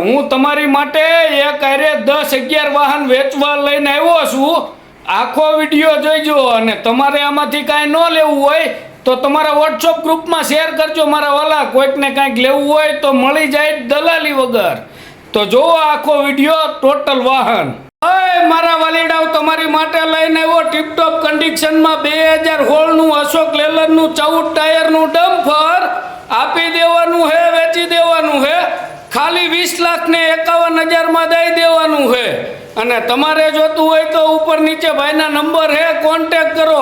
હું તમારી માટે એક અરે દસ અગિયાર વાહન વેચવા લઈને આવ્યો છું. આખો વીડિયો જોઈજો અને તમારે આમાંથી કાંઈ ન લેવું હોય તો તમારા વોટ્સઅપ ગ્રુપમાં શેર કરજો. મારા વાલા, કોઈકને કાંઈક લેવું હોય તો મળી જાય દલાલી વગર. તો જોવો આખો વીડિયો ટોટલ વાહન. મારા વાલીડાઓ તમારી માટે લઈને આવ્યો ટીપટોપ કન્ડિશનમાં બે હજાર હોળનું અશોક લેલનનું ચૌદ ટાયરનું ડમ્ફર આપી દેવાનું હે, વેચી દેવાનું હે. ખાલી વીસ લાખ ને એકાવન હજારમાં દઈ દેવાનું છે. અને તમારે જોતું હોય તો ઉપર નીચે ભાઈના નંબર હે કોન્ટેક કરો.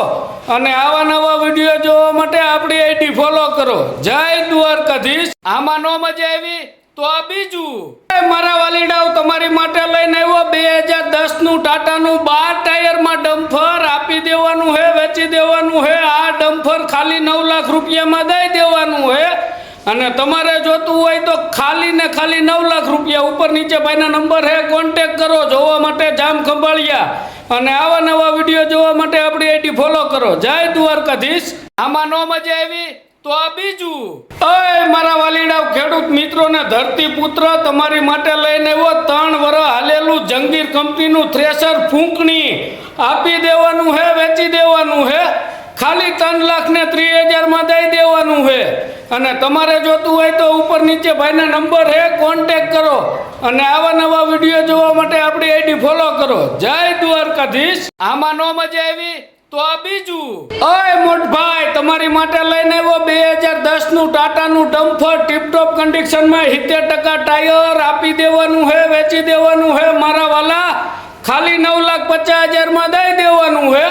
અને આવા નવા વીડિયો જોવા માટે આપણી આઈડી ફોલો કરો. જય દ્વારકાધીશ. આમાં નો મજા આવી તો આ બીજું. મારા વાલીડાઓ તમારી માટે લઈને આવ્યો, બે હજાર દસનું ટાટાનું બાર ટાયરમાં ડમ્ફર આપી દેવાનું હે વેચી દેવાનું હે આ ડમ્ફર ખાલી નવ લાખ રૂપિયામાં દઈ દેવાનું હે અને તમારે જોતું હોય તો ખાલી ને ખાલી નવ લાખ રૂપિયા ઉપર નીચે ભાઈના નંબર હે કોન્ટેક કરો, જોવા માટે જામ ખંભાળિયા. અને આવા નવા વીડિયો જોવા માટે આપણી આઈડી ફોલો કરો. જય દ્વારકાધીશ. આમાં ન મજા આવી તો આ બીજું. અય, મારા વાલીડા ખેડૂત મિત્રોને ધરતી પુત્ર તમારી માટે લઈને એવો ત્રણ વર હાલેલું જંગીર કંપનીનું થ્રેસર ફૂંકણી. આપી દેવાનું હે, વેચી દેવાનું હે. ખાલી ત્રણ લાખ ને ત્રીસ હજારમાં દઈ દેવાનું હે અને તમારે જોતું હોય તો ઉપર નીચે ભાઈના નંબર હે કોન્ટેક કરો. અને આવા નવા વીડિયો જોવા માટે આપણી આઈડી ફોલો કરો. જય દ્વારકાધીશ. આમાં નો મજા આવી તો આ બીજું. ઓય મોટભાઈ તમારી માટે લઈને આવ્યો બે હજાર દસનું ટાટાનું ડમ્ફર ટીપટોપ કન્ડિશનમાં સિત્તેર ટકા ટાયર આપી દેવાનું હે વેચી દેવાનું હે મારા વાલા. ખાલી નવ લાખ પચાસ હજારમાં દઈ દેવાનું હે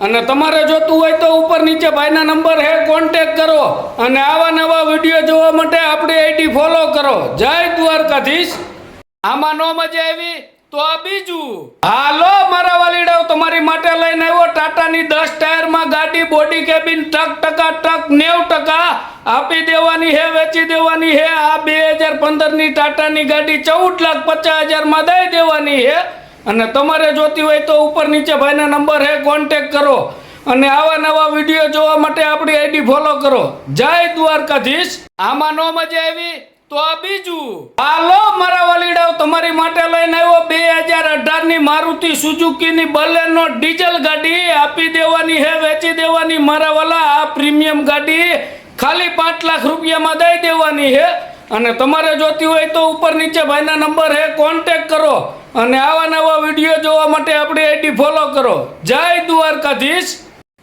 અને તમારે જોતું હોય તો ઉપર નીચે ભાઈના નંબર હે કોન્ટેક કરો. અને આવા નવા વીડિયો જોવા માટે આપણી આઈડી ફોલો કરો. જય દ્વારકાધીશ. આમાં નો મજા આવી તો આ બીજું. હાલો, મારા વાલીડાઓ, તમારી માટે લઈને આવ્યો ટાટાની દસ ટાયરમાં ગાડી બોડી કેબિન ટક ટકા, ટક નેવ ટકા. આપી દેવાની હે, વેચી દેવાની હે. આ બે હજાર પંદરની ટાટાની ગાડી ચૌદ લાખ પચાસ હજારમાં દઈ દેવાની હે. અને તમારે જોતી હોય તો ઉપર નીચે ભાઈના નંબર હે કોન્ટેક કરો. અને આવા નવા વીડિયો જોવા માટે આપણી આઈડી ફોલો કરો. જય દ્વારકાધીશ. આમાં નો મજા આવી તો આ બીજું. હાલો, મારા વાલીડાઓ, તમારી માટે લઈને આવ્યો બે હજાર અઢારની મારુતિ સુઝુકી ની બલેનો ડીઝલ ગાડી. આપી દેવાની હે, વેચી દેવાની મારા વાલા. આ પ્રીમિયમ ગાડી ખાલી પાંચ લાખ રૂપિયામાં દઈ દેવાની હે. અને તમારે જોતી હોય તો ઉપર નીચે ભાઈના નંબર હે કોન્ટેક કરો. અને આવા નવા વીડિયો જોવા માટે આપણી આઈડી ફોલો કરો. જય દ્વારકાધીશ.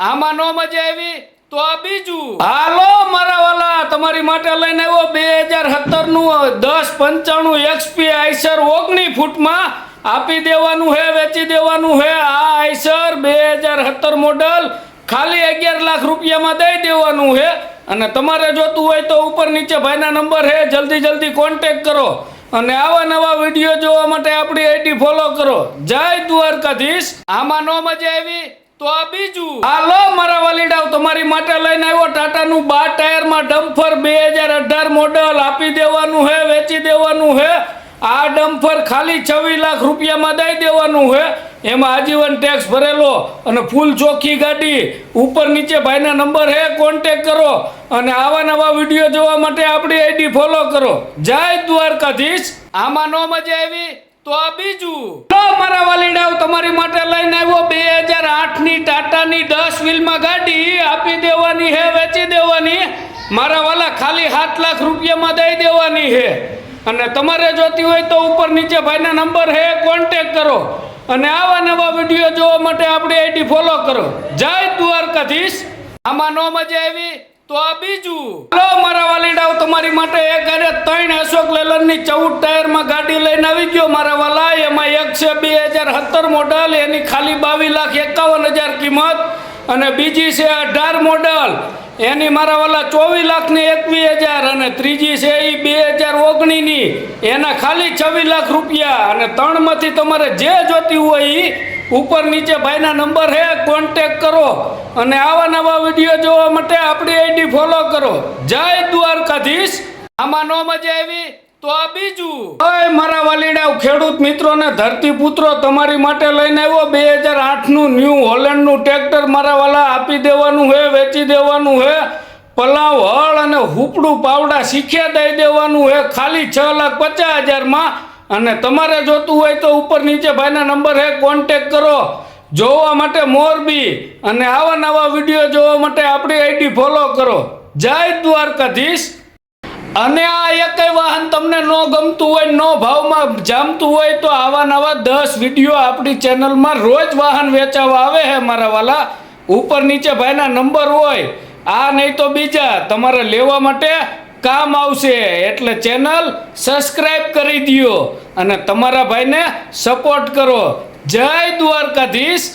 આમાં નો મજા આવી તો આ બીજું. હાલો મારા વાલા તમારી માટે લઈને આવ્યો બે હજાર સત્તરનું દસ પંચાણું એક્સપી આઈસર ઓગણી ફૂટમાં. આપી દેવાનું હે વેચી દેવાનું હે આ આઈસર બે હજાર સત્તર મોડલ. ખાલી અગિયાર લાખ રૂપિયામાં દઈ દેવાનું હે. અને તમારે જોતું હોય તો ઉપર નીચે ભાઈના નંબર હે જલ્દી જલ્દી કોન્ટેક કરો. અને આવા નવા વીડિયો જોવા માટે આપણી આઈડી ફોલો કરો. જય દ્વારકાધીશ. આમાં નો મજા આવી તો આ બીજું. હાલો, મારા વાલીડાઓ, તમારી માટે લઈને આવ્યો ટાટાનું બાર ટાયરમાં ડમ્ફર બે હજાર અઢાર મોડલ આપી દેવાનું હે, વેચી દેવાનું હે. આ ડમ્ફર ખાલી છવ્વીસ લાખ રૂપિયામાં દઈ દેવાનું હે. એમાં આજીવન ટેક્સ ભરેલો અને ફૂલ ચોખ્ખી ગાડી. ઉપર નીચે ભાઈના નંબર હે કોન્ટેક કરો. અને આવા નવા વીડિયો જોવા માટે આપણી આઈડી ફોલો કરો. જય દ્વારકાધીશ. આમાં નો મજા આવી તો આ બીજું. તો મારા વાલીડાઓ તમારી માટે લઈને આવ્યો બે હજાર આઠની ટાટાની દસ વ્હીલમાં ગાડી. આપી દેવાની હે વેચી દેવાની. મારા વાલા ખાલી સાત લાખ રૂપિયામાં દઈ દેવાની હે. અને તમારે જોતી હોય તો ઉપર નીચે ભાઈના નંબર હે કોન્ટેક કરો. અને આવા નવા વીડિયો જોવા માટે આપણી આઈડી ફોલો કરો. જય દ્વારકાધીશ. આમાં નો મજા આવી તો આ બીજું. હલો, મારા વાલીડાઓ, તમારી માટે એક અરે ત્રણ અશોક લેલનની ચૌદ ટાયરમાં ગાડી લઈને આવી ગયો. મારા વાલા, એમાં એક છે બે હજાર સત્તર મોડલ, એની ખાલી બાવીસ લાખ એકાવન હજાર કિંમત. અને બીજી છે અઢાર મોડલ. એની મારા વાલા ચોવીસ લાખની એકવીસ હજાર અને ત્રીજી છે એ બે હજાર ઓગણીની એના ખાલી છવ્વીસ લાખ રૂપિયા અને ત્રણમાંથી તમારે જે જોતી હોય એ ઉપર નીચે ભાઈના નંબર હે કોન્ટેક કરો. અને આવા નવા વીડિયો જોવા માટે આપણી આઈડી ફોલો કરો. જય દ્વારકાધીશ. આમાં નો મજા આવી તો આ બીજું. હવે મારા વાલીડાઓ ખેડૂત મિત્રોને ધરતી પુત્રો તમારી માટે લઈને આવ્યો. બે હજાર આઠનું ન્યૂ હોલેન્ડનું ટ્રેક્ટર મારા વાલા આપી દેવાનું હે. વેચી દેવાનું હે? પલાવ, હળ અને હુપડું પાવડા શીખ્યા દઈ દેવાનું હે? ખાલી છ લાખ પચાસ હજારમાં. અને તમારે જોતું હોય તો ઉપર નીચે ભાઈના નંબર હે કોન્ટેક કરો. જોવા માટે મોરબી અને આવા નવા વીડિયો જોવા માટે આપણી આઈડી ફોલો કરો. જય દ્વારકાધીશ. અને આ એકય વાહન તમને ન ગમતું હોય, નો ભાવમાં જામતું હોય તો આવા નવા દસ વીડિયો આપણી ચેનલમાં રોજ વાહન વેચાવા આવે છે મારા વાલા. ઉપર નીચે ભાઈના નંબર હોય, આ નહીં તો બીજા. તમારે લેવા માટે કામ આવશે. એટલે ચેનલ સબસ્ક્રાઈબ કરી દો અને તમારા ભાઈને સપોર્ટ કરો. જય દ્વારકાધીશ.